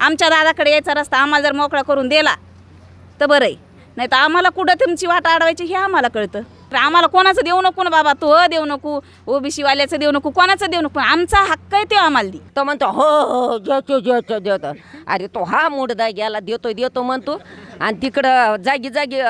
आमच्या दादाकडे यायचा रस्ता आम्हाला जर मोकळा करून दिला तर बरं आहे. नाही तर आम्हाला कुठं तुमची वाट अडवायची हे आम्हाला कळतं. तर आम्हाला कोणाचं देऊ नको ना बाबा? तो देऊ नको. ओबीसी वाल्याचं देऊ नको कोणाचं देऊ नको? पण आमचा हक्क आहे तो आम्हाला दे. तो म्हणतो हो हो देतो देतो देतो. अरे तो हा मुडदा गेला देतो देतो म्हणतो. आणि तिकडं जागी जागी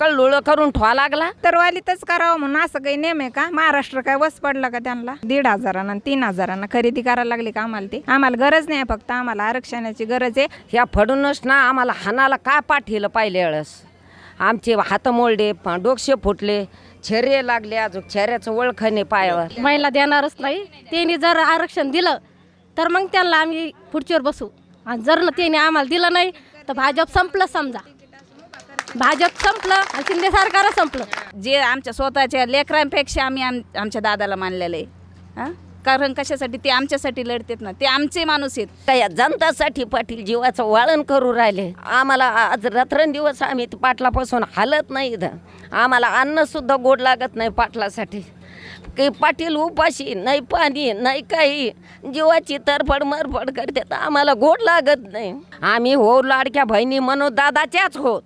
कळलोळ करून ठेवा लागला. तर वालीतच करावं म्हणून असं काही नेम आहे का? महाराष्ट्र काय वस पडलं का त्यांना? दीड हजारांना आणि तीन हजारांना खरेदी करायला लागली का आम्हाला ते? आम्हाला गरज नाही फक्त आम्हाला आरक्षणाची गरज आहे. ह्या फडूनच ना आम्हाला हानाला काय पाठीलं पाहिले वेळेस? आमचे हात मोडले प- डोकशे फुटले. छेरे लागले अजून छेऱ्याचं ओळखणे पायावर. महिला देणारच नाही. त्यांनी जर आरक्षण दिलं तर मग त्यांना आम्ही खुर्चीवर बसू. आणि जर न त्यांनी आम्हाला दिलं नाही तर भाजप संपलं समजा. भाजप संपलं आणि शिंदे सरकार संपलं. जे आमच्या स्वतःच्या लेकरांपेक्षा आम्ही आम आमच्या दादाला मानलेलं आहे. हां? कारण कशासाठी? ते आमच्यासाठी लढतात ना. ते आमचे माणूस आहेत. त्या जनतासाठी पाटील जीवाचं वाळण करू राहिले. आम्हाला आज रात्रंदिवस आम्ही ते पाटलापासून हालत नाही इथं. आम्हाला अन्नसुद्धा गोड लागत नाही पाटलासाठी. काही पाटील उपाशी नाही पाणी नाही काही. जीवाची तरफड मरफड करतात. आम्हाला गोड लागत नाही. आम्ही हो लाडक्या बहिणी म्हणून दादाच्याच होत.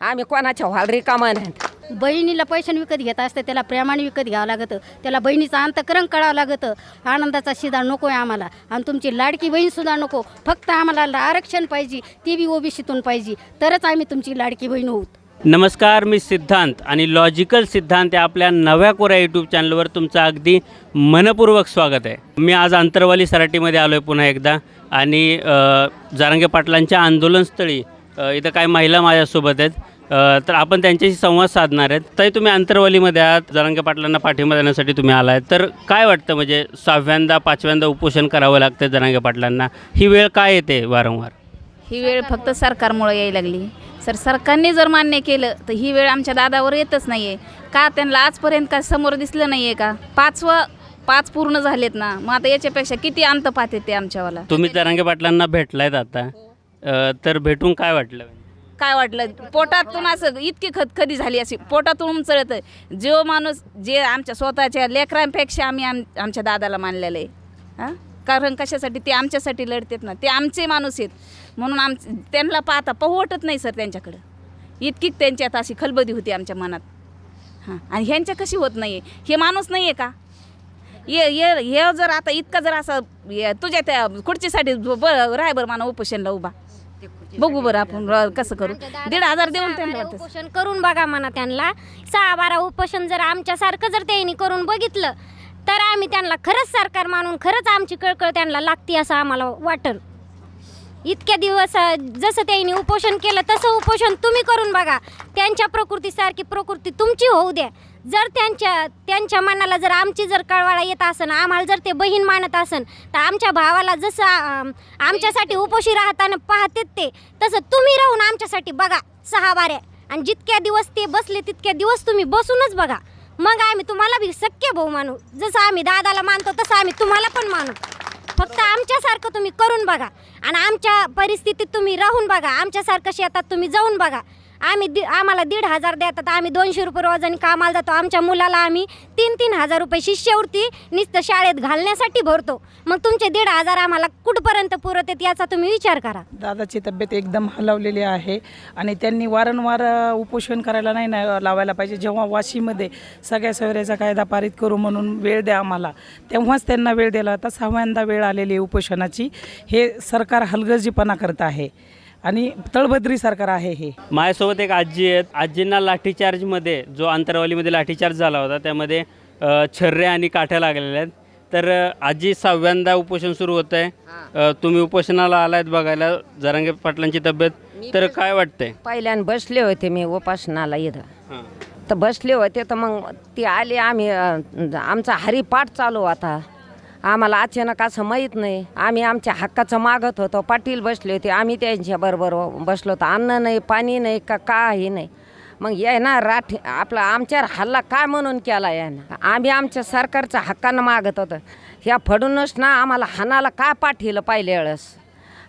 आम्ही कोणाच्या व्हाल कामा नाहीत बहिणीला पैशाने विकत घेत असते त्याला प्रेमाने विकत घ्यावं लागतं. त्याला बहिणीचं अंतकरण कळावं लागतं. आनंदाचा शिदा नको आहे आम्हाला. आणि तुमची लाडकी बहीणसुद्धा नको. फक्त आम्हाला आरक्षण पाहिजे ती बी ओबीसीतून पाहिजे. तरच आम्ही तुमची लाडकी बहीण होऊ. नमस्कार मी सिद्धांत आणि लॉजिकल सिद्धांत या आपल्या नव्या कोऱ्या यूट्यूब चॅनलवर तुमचं अगदी मनपूर्वक स्वागत आहे. मी आज आंतरवाली सराटीमध्ये आलो आहे पुन्हा एकदा. आणि अ, जारंगे पाटलांच्या आंदोलनस्थळी इथं काही महिला माझ्यासोबत आहेत. तर आपण त्यांच्याशी संवाद साधणार आहेत. तरी तुम्ही आंतरवालीमध्ये आहात. जारंगे पाटलांना पाठिंबा देण्यासाठी तुम्ही आला आहे तर काय वाटतं म्हणजे सहाव्यांदा पाचव्यांदा उपोषण करावं लागतं जारंगे पाटलांना? ही वेळ काय येते वारंवार? ही वेळ फक्त सरकारमुळे यायला लागली. सर सरकारने जर मान्य केलं तर ही वेळ आमच्या दादावर येतच नाही आहे का त्यांना आजपर्यंत काय समोर दिसलं नाही आहे का? पाचवं पाच पूर्ण झालेत ना. मग आता याच्यापेक्षा किती अंत पाहते ते आमच्यावाला? तुम्ही जारंगे पाटलांना भेटलायत आता. अ, तर भेटून काय वाटलं? काय वाटलं? पोटातून असं इतकी खतखदी झाली अशी. पोटातून उमचळत. जो माणूस जे आमच्या स्वतःच्या लेकरांपेक्षा आम्ही आम आमच्या दादाला मानलेलं आहे. हां? कारण कशासाठी? ते आमच्यासाठी लढतात ना. ते आमचे माणूस आहेत. म्हणून आम त्यांना पाहता पाहू वाटत नाही सर त्यांच्याकडं. इतकी त्यांच्यात अशी खलबदी होती आमच्या मनात. हां. आणि ह्यांच्या कशी होत नाही आहे हे माणूस नाही आहे का? ये ये हे जर आता इतका जर असं ये- तुझ्या त्या खुर्चीसाठी ब राय बरं माना उपोषणला उभा. बघू बरं आपण र- कसं करू. दीड हजार देऊन त्यांना वाटतं. उपोषण करून बघा म्हणा त्यांना. सहा बारा उपोषण जर आमच्यासारखं जर त्यांनी करून बघितलं तर आम्ही त्यांना खरंच सरकार मानून खरंच आमची कळकळ त्यांना लागते असं आम्हाला वाटल इतक्या दिवस अ, जसं त्यांनी उपोषण केलं तसं उपोषण तुम्ही करून बघा. त्यांच्या प्रकृतीसारखी प्रकृती तुमची होऊ द्या. जर त्यांच्या त्यांच्या मनाला जर आमची जर कळवाळा येत असन आम्हाला जर ते बहीण मानत असन तर आमच्या भावाला जसं आमच्यासाठी उपोषी राहताना पाहतेत ते तसं तुम्ही राहून आमच्यासाठी बघा सहा बाऱ्या आणि जितक्या दिवस ते बसले तितक्या दिवस तुम्ही बसूनच बघा. मग आम्ही तुम्हाला बी सख्य भाऊ मानू. जसं आम्ही दादाला मानतो तसं आम्ही तुम्हाला पण मानू. फक्त आमच्यासारखं तुम्ही करून बघा. आणि आमच्या परिस्थितीत तुम्ही राहून बघा. आमच्यासारखं शेतात तुम्ही जाऊन बघा. आम्ही दि आम्हाला दीड हजार देतात आम्ही दोनशे रुपये रोजाने कामाला जातो. आमच्या मुलाला आम्ही तीन तीन हजार रुपये शिष्यवृत्ती नुसतं शाळेत घालण्यासाठी भरतो. मग तुमचे दीड हजार आम्हाला कुठपर्यंत पुरत आहेत याचा तुम्ही विचार करा. दादाची तब्येत एकदम हलवलेली आहे आणि त्यांनी वारंवार उपोषण करायला नाही ना लावायला पाहिजे. जेव्हा वाशीमध्ये सगळ्या सोयऱ्याचा कायदा पारित करू म्हणून वेळ द्या आम्हाला तेव्हाच त्यांना वेळ दिला. होता सहाव्यांदा वेळ आलेली आहे उपोषणाची. हे सरकार हलगर्जीपणा करत आहे. आणि तळभद्री सरकार आहे हे. माझ्यासोबत एक आजी आहेत. आजींना लाठीचार्जमध्ये जो आंतरवालीमध्ये लाठीचार्ज झाला होता त्यामध्ये छर्रे आणि काठ्या लागलेल्या आहेत. तर आजी सहाव्यांदा उपोषण सुरू होत आहे तुम्ही उपोषणाला आलायत बघायला जरांगे पाटलांची तब्येत. तर काय वाटतंय? पहिल्यान बसले होते मी उपासनाला इथं. हां. तर बसले होते तर मग ती आली आम्ही आमचा हरिपाठ चालू होता. आम्हाला अचानक असं माहीत नाही. आम्ही आमच्या हक्काचं मागत होतो. पाटील बसले होते. आम्ही त्यांच्याबरोबर बसलो होतो. अन्न नाही पाणी नाही का काही नाही. मग ये ना राठ आपला आमच्यावर हल्ला काय म्हणून केला यानं आम्ही आमच्या सरकारचं हक्कानं मागत होतं. ह्या फडूनच ना आम्हाला हानाला काय पाठीलं पाहिले वेळेस?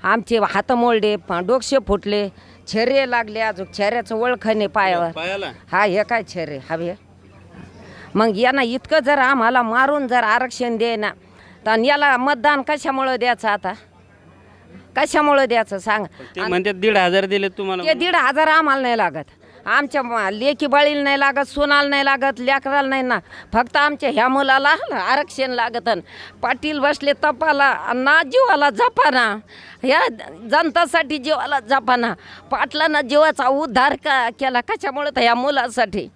आमचे हात मोडले डोकशे फुटले छेरे लागले अजून. छेऱ्याचं ओळखणे पायावर. हा हे काय छेरे? हवे मग यांना इतकं जर आम्हाला मारून जर आरक्षण दे ना तर याला मतदान कशामुळं द्यायचं आता? कशामुळं द्यायचं सांग? ते म्हणतात दीड हजार दिले तुम्हाला ते दीड हजार आम्हाला नाही लागत. आमच्या म- लेकी बळीला नाही लागत सोनाला नाही लागत लेकराला नाही ना. फक्त आमच्या ह्या मुलाला आरक्षण लागत पाटील बसले तपाला ना जीवाला जपाना. ह्या जनतासाठी जीवाला जपाना. पाटलानं जीवाचा उद्धार का केला. कशामुळे तर ह्या मुलासाठी?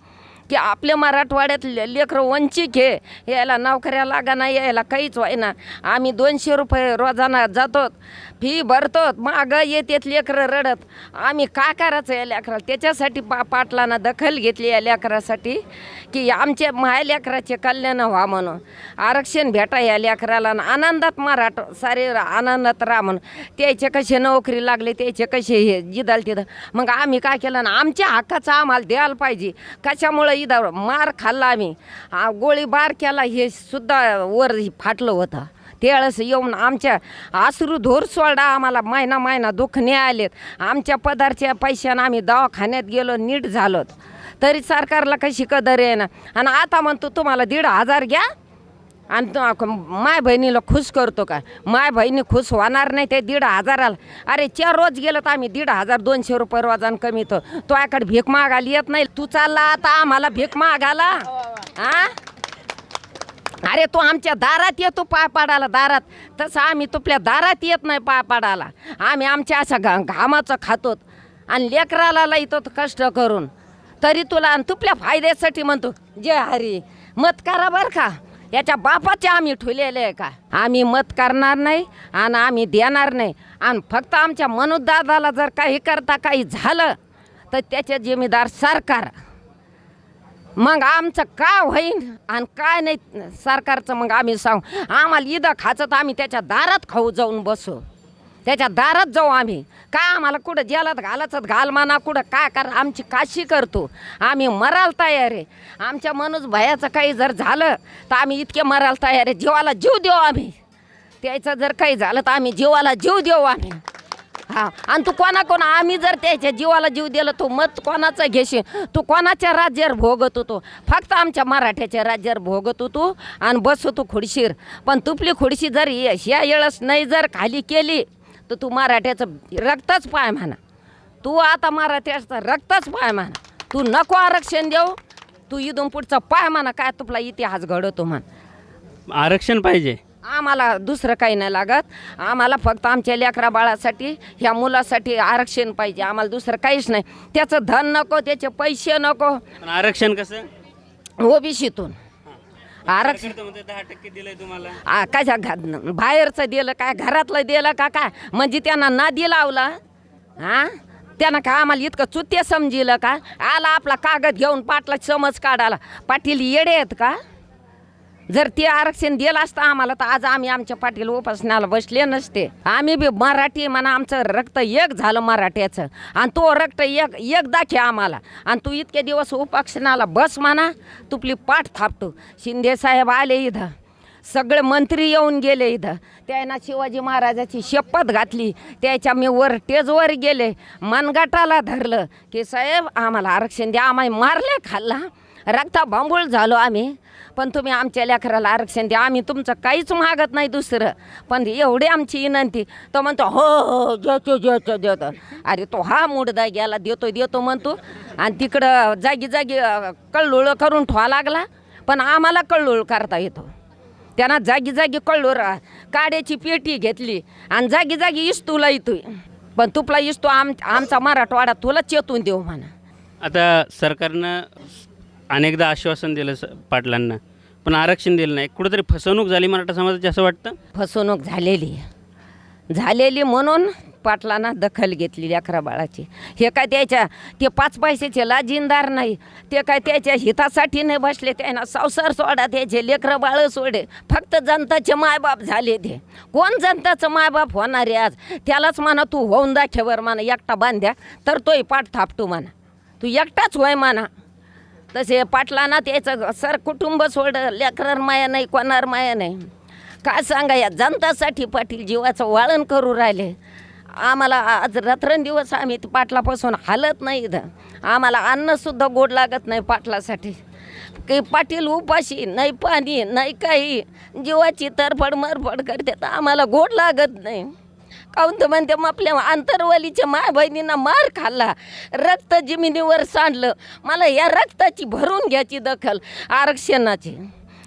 की आपल्या मराठवाड्यातले लेकरं वंचित हे. यायला नोकऱ्या नाही यायला काहीच व्हायना. आम्ही दोनशे रुपये रोजाना जातो. फी भरतो मागं येतेत लेकरं रडत. आम्ही काय करायचं या लेकराला? त्याच्यासाठी पा पाटलानं दखल घेतली या लेकरासाठी की आमच्या माया लेकराचे कल्याण व्हा म्हणून. आरक्षण भेटा या लेकराला आणि आनंदात मराठ सारे आनंदात राहा म्हणून. त्याचे कसे नोकरी लागले त्याचे कसे हे जिदाल तिथं मग आम्ही काय केलं? ना आमच्या हक्काचं आम्हाला द्यायला पाहिजे. कशामुळं इथं मार खाल्ला आम्ही? गोळीबार केला हे सुद्धा वर फाटलं होतं. त्यावेळेस येऊन आमच्या आसरू धोर सोडा आम्हाला महिना महिना दुःख नाही आलेत आमच्या पदारच्या पैशानं आम्ही दवाखान्यात गेलो नीट झालो तरी सरकारला कशी कदर आहे ना आणि आता म्हणतो तुम्हाला दीड हजार घ्या आणि तो माय बहिणीला खुश करतो का? माय बहिणी खुश होणार नाही ते दीड हजाराला अरे चार रोज गेलं तर आम्ही दीड हजार दोनशे रुपये रोजानं कमीतो तो याकडे भीक मागायला येत नाही. तू चालला आता आम्हाला भीक मागायला. हा अरे तू आमच्या दारात येतो पाय पाडायला दारात. तसं आम्ही तुपल्या दारात येत नाही पाय पाडायला. आम्ही आमच्या अशा घा घामाचं खातो आणि लेकराला लाईतो कष्ट करून. तरी तुला आणि तुपल्या फायद्यासाठी म्हणतो जय हरी मत करा बरं का. याच्या बापाचे आम्ही ठुलेले आहे का? आम्ही मत करणार नाही आणि आम्ही देणार नाही. आणि फक्त आमच्या मनोदादाला जर काही करता काही झालं तर त्याचे जिम्मेदार सरकार मग आमचं का होईन? आणि काय नाही सरकारचं मग आम्ही सांगू. आम्हाला इदं खाचं तर आम्ही त्याच्या दारात खाऊ जाऊन बसू. त्याच्या दारात जाऊ आम्ही. काय आम्हाला कुठं जेलात घालायचं घाल म्हणा कुठं काय कर आमची काशी करतो. आम्ही मराल तयार आहे. आमच्या माणूस भयाचं काही जर झालं तर आम्ही इतके मराल तयार आहे. जीवाला जीव देऊ आम्ही. त्याचं जर काही झालं तर आम्ही जीवाला जीव देऊ आम्ही. हा. आणि तू कोणा कोणा आम्ही जर त्याच्या जीवाला जीव दिला तू मत कोणाचं घेशील? तू कोणाच्या राज्यावर भोगत होतो? फक्त आमच्या मराठ्याच्या राज्यावर भोगत होतो आणि बस होतो खुडशीर पण तुपली खुडशी जर ये- ह्या येळस नाही जर खाली केली तर तू मराठ्याचं रक्तच पाय म्हणा. तू आता मराठ्याचं रक्तच पाय म्हणा. तू नको आरक्षण देऊ. तू इथून पुढचा पाय म्हणा काय तुपला इतिहास घडवतो म्हण. आरक्षण पाहिजे. आम्हाला दुसरं काही नाही लागत. आम्हाला फक्त आमच्या लेकरा बाळासाठी ह्या मुलासाठी आरक्षण पाहिजे. आम्हाला दुसरं काहीच नाही. त्याचं धन नको त्याचे पैसे नको. पण आरक्षण कसं? ओबीसीतून. आरक्षण सरकार तर म्हणते दहा टक्के दिलंय तुम्हाला. आ, कशा घा बाहेरचं दिलं काय घरातलं दिलं का काय? म्हणजे त्यांना नादी लावला. हां? त्यानं का आम्हाला इतकं चुत्य समजिलं का? आला आपला कागद घेऊन पाटला समज काढाला पाटील येडे आहेत का? जर ते आरक्षण दिलं असतं आम्हाला तर आज आम्ही आमच्या पाटील उपासनाला बसले नसते. आम्ही बी मराठी म्हणा आमचं रक्त एक झालं मराठ्याचं. आणि तो रक्त एक एक दाखे आम्हाला. आणि तू इतके दिवस उपासनाला बस म्हणा तुपली पाठ थापतो. शिंदे साहेब आले इथं. सगळे मंत्री येऊन गेले इथं. त्यानं शिवाजी महाराजाची शपथ घातली. त्याच्या मी वर टेजवर गेले. मनगटाला धरलं की साहेब आम्हाला आरक्षण द्या. आम्ही मारले खाल्ला. रक्ता बांबूळ झालो आम्ही. पण तुम्ही आमच्या लेकराला आरक्षण द्या. आम्ही तुमचं काहीच मागत नाही दुसरं. पण एवढी आमची विनंती. तो म्हणतो हो हो, हो देतो देतो देतो. अरे तो हा मुडदा गेला देतो देतो म्हणतो. आणि तिकडं जागी जागी कळलुळ करून ठेवा लागला. पण आम्हाला कळलुळ करता येतो. त्यांना जागी जागी कळलो रा काड्याची पेटी घेतली. आणि जागी जागी इस्तूला येतोय पण तुपला इस्तो आम आमचा मराठवाडा तुला चेतून देऊ म्हणा. आता सरकारनं अनेकदा आश्वासन दिलं स पाटलांना पण आरक्षण दिलं नाही. कुठेतरी फसवणूक झाली मराठा समाजाची असं वाटतं? फसवणूक झालेली. आहे. झालेली म्हणून पाटलांना दखल घेतली अकरा बाळाची. हे काय त्याच्या ते पाच पैशाचे लाजिनदार नाही. ते काय त्याच्या हितासाठी नाही बसले त्यांना संसार सोडा त्याचे लेकरं बाळं सोडे. फक्त जनताचे मायबाप झाले ते. कोण जनताचं मायबाप होणार आहे आज? त्यालाच म्हणा तू होऊन दाखेवर म्हणा एकटा बांध्या तर तोही पाठ थापटू म्हणा. तू एकटाच होय म्हणा. तसे पाटलांना त्याचं सर कुटुंब सोड लेकरार माया नाही कोणार माया नाही. काय सांगा या जनतासाठी पाटील जीवाचं वाळण करू राहिले. आम्हाला आज रात्रंदिवस आम्ही पाटलापासून हालत नाही इथं. आम्हाला अन्नसुद्धा गोड लागत नाही पाटलासाठी. काही पाटील उपाशी नाही पाणी नाही काही. जीवाची तरफड मरफड करते तर आम्हाला गोड लागत नाही. काहून तर म्हणते मग आपल्या आंतरवालीच्या माय बहिणींना मार खाल्ला रक्त जमिनीवर सांडलं. मला या रक्ताची भरून घ्यायची दखल आरक्षणाची.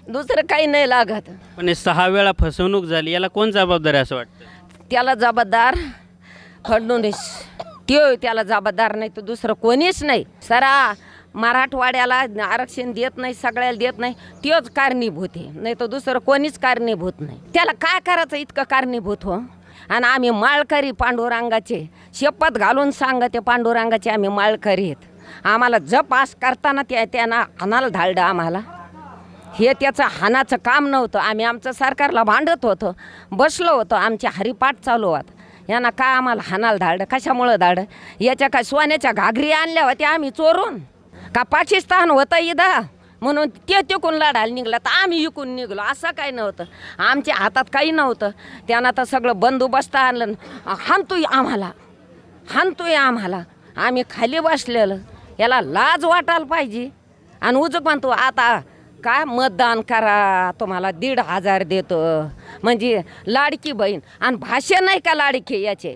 दुसरं काही नाही लागत. पण हे सहा वेळा फसवणूक झाली याला कोण जबाबदार आहे असं वाटतं? त्याला जबाबदार फडणवीस त्यो त्याला जबाबदार नाही तर दुसरं कोणीच नाही. सरा मराठवाड्याला आरक्षण देत नाही सगळ्याला देत नाही त्योच कारणीभूत आहे. नाही तर दुसरं कोणीच कारणीभूत नाही. त्याला काय करायचं इतकं कारणीभूत हो? आणि आम्ही माळकरी पांडुरंगाचे. शपथ घालून सांगते पांडुरंगाचे आम्ही माळकरी आहेत. आम्हाला जपास करताना त्या त्यांना आणायला धाडलं आम्हाला. हे त्याचं हानाचं काम नव्हतं. आम्ही आमचं सरकारला भांडत होतो. बसलो होतो. आमचे हरिपाठ चालू होत. यांना काय आम्हाला हानाला धाडं कशामुळं धाडं याच्या काय सोन्याच्या घागरी आणल्या होत्या आम्ही चोरून? का पाकिस्तान होतं इथं? म्हणून ते तिकून लढायला निघला तर आम्ही इकून निघलो. असं काही नव्हतं. आमच्या हातात काही नव्हतं. त्यांना तर सगळं बंदोबस्त आणलं. हाणतोय आम्हाला. हाणतोय आम्हाला. आम्ही खाली बसलेलं. याला लाज वाटायला पाहिजे. आणि उजक म्हणतो आता काय मतदान करा. तुम्हाला दीड हजार देतो. म्हणजे लाडकी बहीण. आणि भाषे नाही का लाडकी याचे?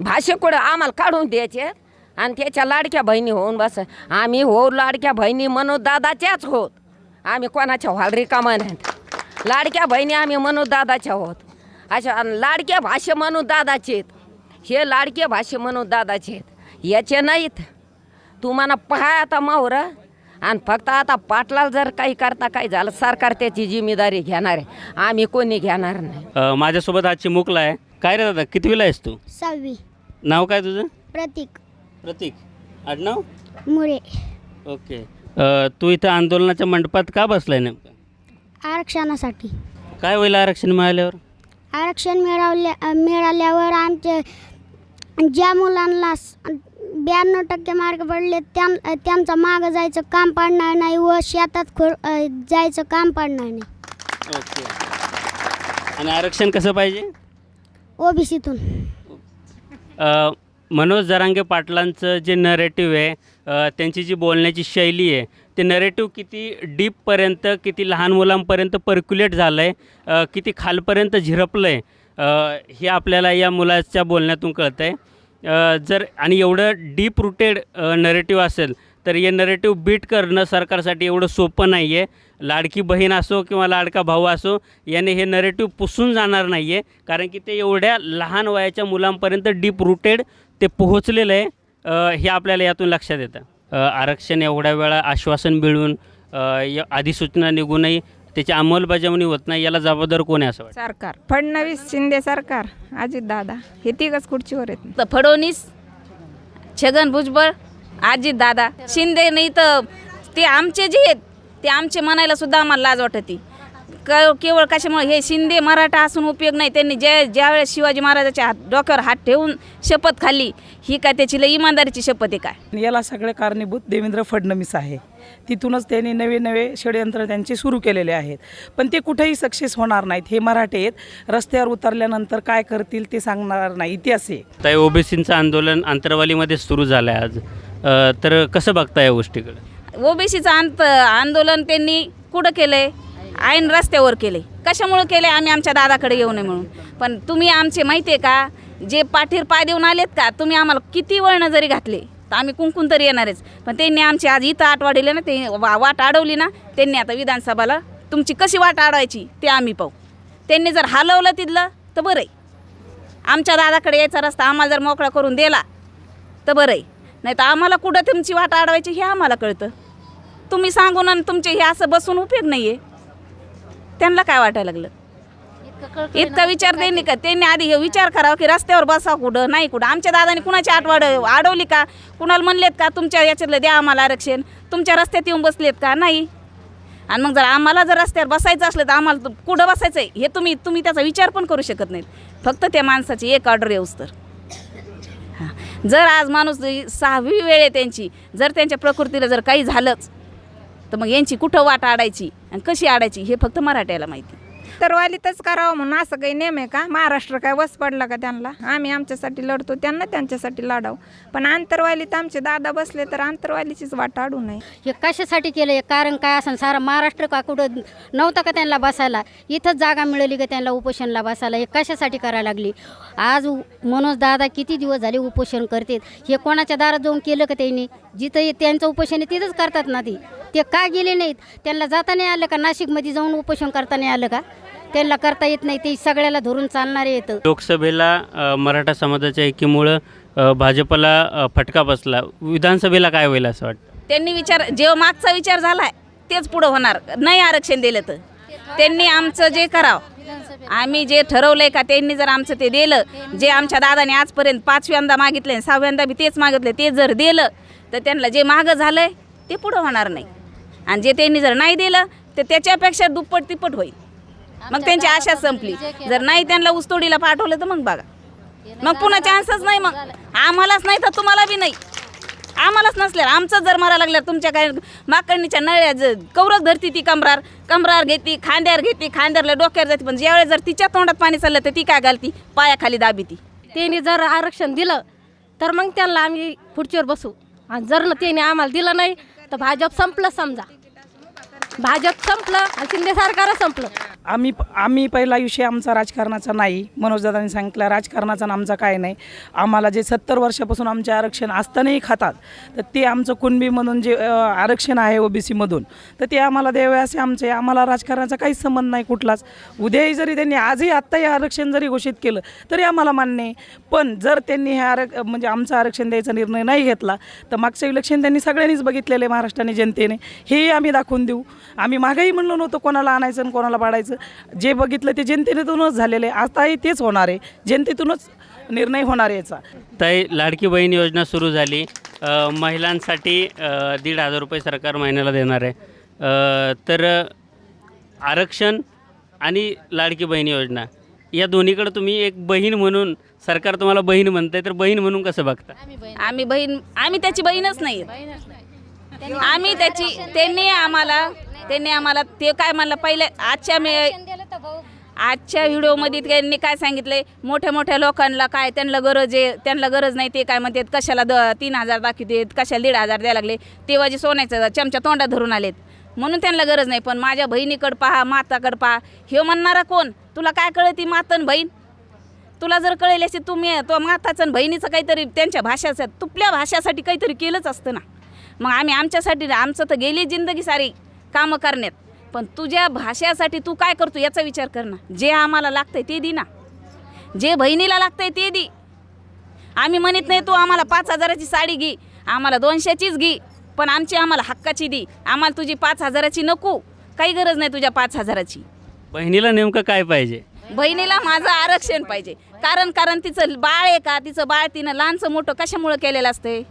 भाषे कुठं आम्हाला काढून द्यायचे? आणि त्याच्या लाडक्या बहिणी होऊन बस. आम्ही हो लाडक्या बहिणी म्हणून दादाच्याच होत. आम्ही कोणाच्या व्हाल रिकामा नाहीत लाडक्या बहिणी आम्ही म्हणून दादाच्या होत. अशा आणि लाडक्या भाषे म्हणून दादाचे हे लाडके भाषे म्हणून दादाचे आहेत याचे नाहीत. तुम्हाला पहा आता मावर. आणि फक्त आता पाटलाला जर काही करता काही झालं सरकार त्याची जिम्मेदारी घेणार आहे. आम्ही कोणी घेणार नाही. माझ्यासोबत आज चिमुकला आहे. काय रे दादा कितवीला आहेस तू? सहावी. नाव काय तुझं? प्रतीक. प्रतीक. आडनाव? मुळे ओके. अ, तू इथं आंदोलनाच्या मंडपात का बसलाय नेमकं? आरक्षणासाठी. काय होईल आरक्षण मिळाल्यावर? आरक्षण मिळवल्या मिळाल्यावर आमचे ज्या मुलांना ब्याण्णव टक्के मार्क पडले त्यां त्यांचं मागं जायचं काम पडणार नाही व शेतात खो जायचं काम पडणार नाही. ओके. आणि आरक्षण कसं पाहिजे? ओबीसीतून. अ, मनोज जरांगे पाटलांचं जे नरेटिव्ह आहे त्यांची जी बोलण्याची शैली आहे ते नरेटिव्ह किती डीपपर्यंत किती लहान मुलांपर्यंत पर्क्युलेट झालं आहे किती खालपर्यंत झिरपलं आहे हे आपल्याला या मुलाच्या बोलण्यातून कळतं आहे जर आणि एवढं डीप रुटेड नरेटिव्ह असेल तर हे नरेटिव्ह बीट करणं सरकारसाठी एवढं सोपं नाही आहे लाडकी बहीण असो किंवा लाडका भाऊ असो याने हे नरेटिव्ह पुसून जाणार नाही आहे कारण की ते एवढ्या लहान वयाच्या मुलांपर्यंत डीप रुटेड ते पोहोचलेलं आहे हे आपल्याला यातून लक्षात येतं. आरक्षण एवढ्या वेळा आश्वासन मिळून अधिसूचना निघूनही त्याची अंमलबजावणी होत नाही याला जबाबदार कोण आहे असं वाटतं? सरकार. फडणवीस शिंदे सरकार अजित दादा हे तिघच खुर्चीवर आहेत. तर फडणवीस छगन भुजबळ अजित दादा शिंदे नाही तर ते आमचे जे आहेत ते आमचे म्हणायला सुद्धा आम्हाला लाज वाटते. क केवळ कशामुळे हे शिंदे मराठा असून उपयोग नाही. त्यांनी ज्या ज्यावेळेस शिवाजी महाराजाच्या हात डोक्यावर हात ठेवून शपथ खाल्ली ही काय त्याची लई इमानदारीची शपथ आहे काय? याला सगळे कारणीभूत देवेंद्र फडणवीस आहे. तिथूनच त्यांनी नवे नवे षडयंत्र त्यांचे सुरू केलेले आहेत. पण ते कुठेही सक्सेस होणार नाहीत. हे मराठे आहेत. रस्त्यावर उतरल्यानंतर काय करतील ते सांगणार नाही. इतिहास आहे. आता ओबीसीचं आंदोलन आंतरवालीमध्ये सुरू झालं आहे आज तर कसं बघता या गोष्टीकडे? ओबीसीचं अंत आंदोलन त्यांनी कुठं केलंय? ऐन रस्त्यावर केले. कशामुळं केले? आम्ही आमच्या दादाकडे येऊ नये म्हणून. पण तुम्ही आमचे माहिती आहे का? जे पाठीर पाय देऊन आलेत का? तुम्ही आम्हाला किती वळणं जरी घातले तर आम्ही कुंकून तरी येणारच. पण त्यांनी आमची आज इथं आठ ना ते वा- वाट अडवली ना त्यांनी आता विधानसभाला तुमची कशी वाट अडवायची ते आम्ही पाहू. त्यांनी जर हलवलं तिथलं तर बरं आहे. आमच्या दादाकडे यायचा रस्ता आम्हाला जर मोकळा करून दिला तर बरं आहे. नाही तर आम्हाला कुठं तुमची वाट अडवायची हे आम्हाला कळतं. तुम्ही सांगून आणि तुमचे हे असं बसून उपयोग नाही आहे त्यांना काय वाटायला लागलं? इतका विचार त्यांनी का? त्यांनी आधी हे विचार करावा की रस्त्यावर बसा कुठं नाही कुठं. आमच्या दादाने कुणाची आठवड अडवली का? कुणाला म्हणलेत का तुमच्या याच्यातलं द्या आम्हाला आरक्षण. तुमच्या रस्त्यात येऊन बसलेत का? नाही. आणि मग जर आम्हाला जर रस्त्यावर बसायचं असलं तर आम्हाला कुठं बसायचं आहे? हे तुम्ही तुम्ही त्याचा विचार पण करू शकत नाहीत. फक्त त्या माणसाची एक ऑर्डर येऊस तर हां. जर आज माणूस सहावी वेळ आहे त्यांची जर त्यांच्या प्रकृतीला जर काही झालंच तर मग यांची कुठं वाट आडायची आणि कशी आडायची हे फक्त मराठ्याला माहिती. आंतरवालीतच करावं म्हणून असं काही नेम आहे का? महाराष्ट्र काय वस पडला का त्यांना? आम्ही आमच्यासाठी लढतो त्यांना त्यांच्यासाठी लढावं. पण आंतरवालीत आमचे दादा बसले तर आंतरवालीचीच वाट अडू नये. हे कशासाठी केलं? हे कारण काय असं? सारा महाराष्ट्र का कुठं नव्हतं का त्यांना बसायला? इथंच जागा मिळाली का त्यांना उपोषणला बसायला? हे कशासाठी करायला लागली? आज मनोज दादा किती दिवस झाले उपोषण करतात? हे कोणाच्या दारात जाऊन केलं का त्यांनी? जिथं त्यांचं उपोषण आहे तिथंच करतात ना ते. ते का गेले नाहीत? त्यांना जाता नाही आलं का? नाशिकमध्ये जाऊन उपोषण करता नाही आलं का? त्यांना करता येत नाही ते सगळ्याला धरून चालणारे येतं लोकसभेला मराठा समाजाच्या एकीमुळं भाजपला फटका बसला. विधानसभेला काय होईल असं वाटतं? त्यांनी विचार जेव्हा मागचा विचार झालाय तेच पुढं होणार. नाही आरक्षण दिलं तर. त्यांनी आमचं जे करावं. आम्ही जे ठरवलंय का त्यांनी जर आमचं ते दिलं जे आमच्या दादाने आजपर्यंत पाचव्यांदा मागितले सहाव्यांदा बी तेच मागितले ते जर दिलं तर त्यांना जे मागं झालंय ते पुढं होणार नाही. आणि जे त्यांनी जर नाही दिलं तर त्याच्यापेक्षा दुप्पट तिप्पट होईल. मग त्यांची आशा संपली. जर नाही त्यांना ऊसतोडीला पाठवलं तर मग बघा. मग पुन्हा चान्सच नाही मग. आम्हालाच नाही तर तुम्हाला बी नाही. आम्हालाच नसल्यावर आमचं जर मारा लागल्यावर तुमच्या काय माकडणीच्या नळ्या ज कौरक धरती ती कमरार कमरार घेती खांद्यावर घेते खांद्याला डोक्यावर जाते पण ज्यावेळेस जर तिच्या तोंडात पाणी चाललं तर ती काय घालती? पायाखाली दाबी ती. त्यांनी जर आरक्षण दिलं तर मग त्यांना आम्ही खुर्चीवर बसू. आणि जर न त्याने आम्हाला दिलं नाही तर भाजप संपलं समजा. भाजप संपलं आणि शिंदे सरकार संपलं. आम्ही आम्ही पहिला विषय आमचा राजकारणाचा नाही. मनोजदादांनी सांगितलं राजकारणाचा आणि आमचा काय नाही. आम्हाला जे सत्तर वर्षापासून आमचे आरक्षण असतानाही खातात तर ते आमचं कुणबी म्हणून जे आरक्षण आहे ओबीसीमधून तर ते आम्हाला द्यावे असे आमचे आम्हाला राजकारणाचा काहीच संबंध नाही कुठलाच. उद्याही जरी त्यांनी आजही आत्ताही आरक्षण जरी घोषित केलं तरी आम्हाला मान्य आहे. पण जर त्यांनी हे आरक म्हणजे आमचं आरक्षण द्यायचा निर्णय नाही घेतला तर मागचं इलेक्शन त्यांनी सगळ्यांनीच बघितलेलं आहे महाराष्ट्राने जनतेने. हेही आम्ही दाखवून देऊ. आम्ही मागेही म्हणलो नव्हतं कोणाला आणायचं आणि कोणाला पाडायचं. जे बघितलं ते जनतेतूनच झालेलं आहे. आताही तेच होणार आहे. जनतेतूनच निर्णय होणार आहे याचा. ताई लाडकी बहीण योजना सुरू झाली. अ, महिलांसाठी अ, दीड हजार रुपये सरकार महिन्याला देणार आहे. अ, तर आरक्षण आणि लाडकी बहीण योजना या दोन्हीकडे तुम्ही एक बहीण म्हणून सरकार तुम्हाला बहीण म्हणतंय तर बहीण म्हणून कसं बघता? आम्ही बहीण आम्ही त्याची बहीणच नाही. आम्ही त्याची त्यांनी आम्हाला त्यांनी आम्हाला ते काय म्हणलं पहिले आजच्या मे आजच्या व्हिडिओमध्ये त्यांनी काय सांगितले मोठ्या मोठ्या लोकांना काय त्यांना गरज आहे त्यांना गरज नाही ते काय म्हणतात कशाला द तीन हजार दाखवतात कशाला दीड हजार द्यायला लागले तेव्हा जे सोन्याचं चमचा तोंडात धरून आलेत. म्हणून त्यांना गरज नाही पण माझ्या बहिणीकडं पहा माताकडं पहा हे म्हणणारा कोण? तुला काय कळती मातन बहीण? तुला जर कळेल असे तुम्ही तो माताचं आणि बहिणीचं काहीतरी त्यांच्या भाषाचं तुपल्या भाषासाठी काहीतरी केलंच असतं ना. मग आम्ही आमच्यासाठी आमचं तर गेली जिंदगी सारी. कामं करण्यात. पण तुझ्या भाषासाठी तू काय करतो याचा विचार कर ना. जे आम्हाला लागतंय ते दे ना. जे बहिणीला लागतंय ते दे. आम्ही म्हणत नाही तू आम्हाला पाच हजाराची साडी घे आम्हाला दोनशेचीच घे पण आमची आम्हाला हक्काची दे. आम्हाला तुझी पाच हजाराची नको. काही गरज नाही तुझ्या पाच हजाराची. बहिणीला नेमकं काय पाहिजे? बहिणीला माझं आरक्षण पाहिजे. कारण कारण तिचं बाळ आहे का? तिचं बाळ तिनं लहानचं मोठं कशामुळं केलेलं असतंय?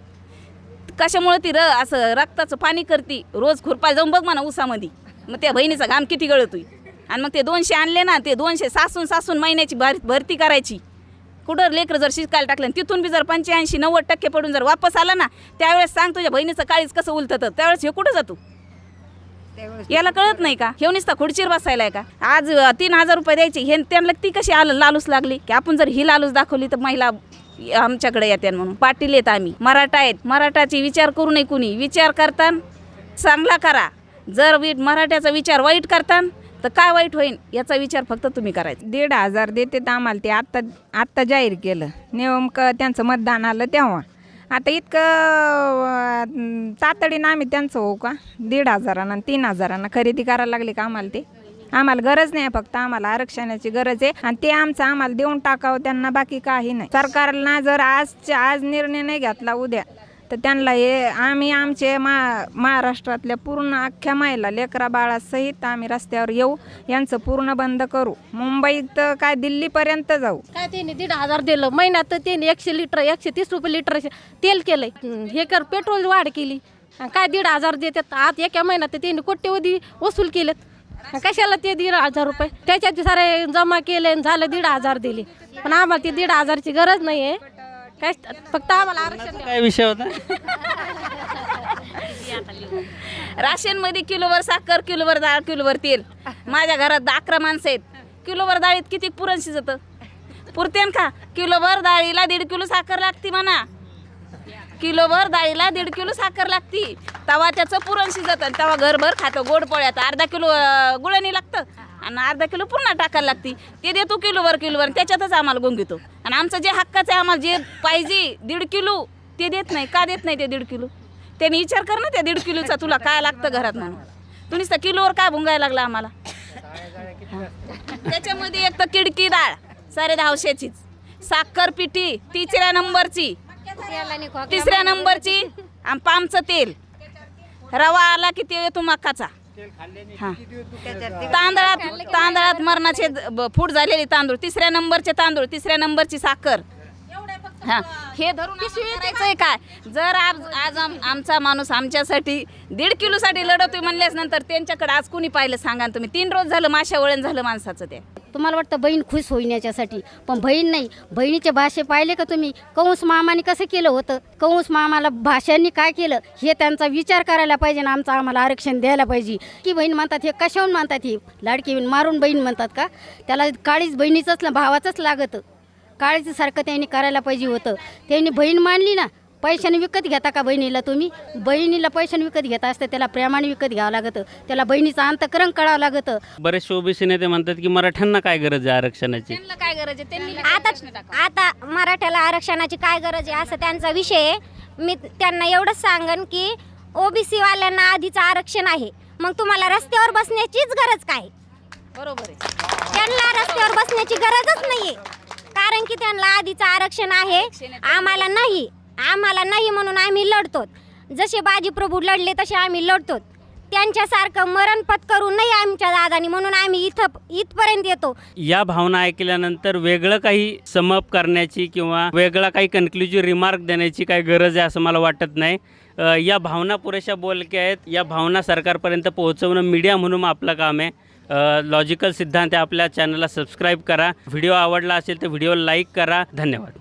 कशामुळं ती र असं रक्ताचं पाणी करते? रोज खुरपायला जाऊन बघ म्हणा उसामध्ये. मग त्या बहिणीचा घाम किती गळतोय. आणि मग ते दोनशे आणले ना ते दोनशे सासून सासून महिन्याची भर भरती करायची. कुठं लेकरं जर शिकायला टाकलं आणि तिथून बी जर पंच्याऐंशी नव्वद टक्के पडून जर वापस आला ना त्यावेळेस सांग तुझ्या बहिणीचं काळीच कसं उलतं त्यावेळेस हे कुठं जातो? याला कळत नाही का? हे नुसता खुर्चीवर बसायला आहे का? आज तीन हजार रुपये द्यायचे. हे त्यांना ती कशी आलं लालूस लागली? की आपण जर ही लालूस दाखवली तर महिला आमच्याकडे येते म्हणून. पाटील येत आम्ही. मराठा आहेत. मराठाची विचार करू नये कुणी. विचार करतान चांगला करा. जर वीट मराठ्याचा विचार वाईट करतान तर काय वाईट होईल याचा विचार फक्त तुम्ही करायचा. दीड हजार देते तर आम्हाला ते आत्ता आत्ता जाहीर केलं. नेमकं त्यांचं मतदान आलं तेव्हा. आता इतकं तातडीनं आम्ही त्यांचं होऊ का? दीड हजारानं आणि तीन हजारानं खरेदी करायला लागली का आम्हाला ते? आम्हाला गरज नाही फक्त आम्हाला आरक्षणाची गरज आहे. आणि ते आमचं आम्हाला देऊन टाकावं त्यांना बाकी काही नाही. सरकारला जर आजच्या आज निर्णय नाही घेतला उद्या तर त्यांना हे आम्ही आमचे मा महाराष्ट्रातल्या पूर्ण अख्ख्या मायला लेकरा बाळासहित आम्ही रस्त्यावर येऊ यांचं पूर्ण बंद करू. मुंबईत काय दिल्लीपर्यंत जाऊ. काय त्यांनी दीड हजार दिलं? महिन्यात तर त्यांनी एकशे लिटर एकशे तीस रुपये लिटर तेल केलंय. हे कर पेट्रोल वाढ केली. काय दीड हजार देतात? आज एका महिन्यात त्यांनी कोट्यवधी वसूल केलेत. कशाला ते दीड हजार रुपये? त्याच्यात सारे जमा केले आणि झालं दीड हजार दिले. पण आम्हाला ती दीड हजारची गरज नाही आहे काय फक्त आम्हाला आरक्षण. काय विषय होता? राशनमध्ये किलोवर साखर किलोवर डाळ किलोवर तेल. माझ्या घरात अकरा माणसं आहेत. किलोभर डाळीत किती पुरण शिजतं? पुरतेन का? किलोभर डाळीला दीड किलो साखर लागते म्हणा. किलोभर डाळीला दीड किलो साखर लागती. तवा त्याचं पुरण शिजत आणि तवा घरभर खातं. गोड पोळ्यात अर्धा किलो गुळणी लागतं. आणि अर्धा किलो पुन्हा टाकायला लागती. ते देतो किलोभर किलोभर. त्याच्यातच आम्हाला गुंगितो आणि आमचं जे हक्काचं आहे आम्हाला जे पाहिजे दीड किलो ते देत नाही. का देत नाही ते दीड किलो? त्याने विचार कर ना त्या दीड किलोचा. तुला काय लागतं घरात म्हणून? तू तर किलोवर काय भुंगायला लागला आम्हाला? त्याच्यामध्ये एक तर किडकी डाळ सारे दहाशेचीच साखर पिठी तिसऱ्या नंबरची. तिसऱ्या नंबरची. आणि पामचं तेल. रवा आला की ते येतो मकाचा. हा. तांदळात तांदळात मरणाचे फूट झालेले तांदूळ. तिसऱ्या नंबरचे तांदूळ तिसऱ्या नंबरची साखर. हा. हे धरून करायचंय काय? जर आज आज आम- आमचा माणूस आमच्यासाठी दीड किलोसाठी लढवतोय म्हणल्यास नंतर त्यांच्याकडे आज कुणी पाहिलं सांगा तुम्ही. तीन रोज झालं माशा वळण झालं माणसाचं ते. तुम्हाला वाटतं बहीण खुश होईन याच्यासाठी? पण बहीण नाही. बहिणीचे भाषे पाहिले का तुम्ही? कंस मामाने कसं केलं होतं? कंस मामाला भाषांनी काय केलं? हे त्यांचा विचार करायला पाहिजे ना आमचं आम्हाला आरक्षण द्यायला पाहिजे. की बहीण म्हणतात हे कशाहून म्हणतात ही? लाडकी मारून बहीण म्हणतात का? त्याला काळीच बहिणीचंच ना भावाचंच लागतं. काळीचं त्यांनी करायला पाहिजे होतं. त्यांनी बहीण मानली ना पैशाने विकत घेता का बहिणीला तुम्ही? बहिणीला पैशाने विकत घेता असतं त्याला प्रेमाने विकत घ्यावं लागतं. त्याला बहिणीचं अंतकरण कळावं लागतं. बरेचसे ओबीसी नेते म्हणतात की मराठ्यांना काय गरज आहे आरक्षणाची? त्यांना काय गरज आहे? त्यांनी आता आता मराठ्याला आरक्षणाची काय गरज आहे? असं त्यांचा विषय आहे. मी त्यांना एवढंच सांगन की ओबीसी वाल्यांना आधीचं आरक्षण आहे. मग तुम्हाला रस्त्यावर बसण्याचीच गरज काय? बरोबर आहे. त्यांना रस्त्यावर बसण्याची गरजच नाहीये. कारण की त्यांना आधीचं आरक्षण आहे. आम्हाला नाही. आम्हाला नाही म्हणून आम्ही लढतो जसे बाजीप्रभू लढले तसे आम्ही लढतो त्यांच्यासारखं मरण पत्करू नाही आमच्या दादानी म्हणून आम्ही इथं इथपर्यंत येतो. या भावना ऐकल्यानंतर वेगळं काही समप करण्याची किंवा वेगळा काही कन्क्लुजिव्ह रिमार्क देण्याची काही गरज आहे असं मला वाटत नाही. अ, या भावना पुरेशा बोलक्या आहेत. या भावना सरकारपर्यंत पोहोचवणं मीडिया म्हणून आपलं काम आहे. लॉजिकल सिद्धांत आपल्या चॅनलला सबस्क्राईब करा. व्हिडिओ आवडला असेल तर व्हिडिओ लाईक करा. धन्यवाद.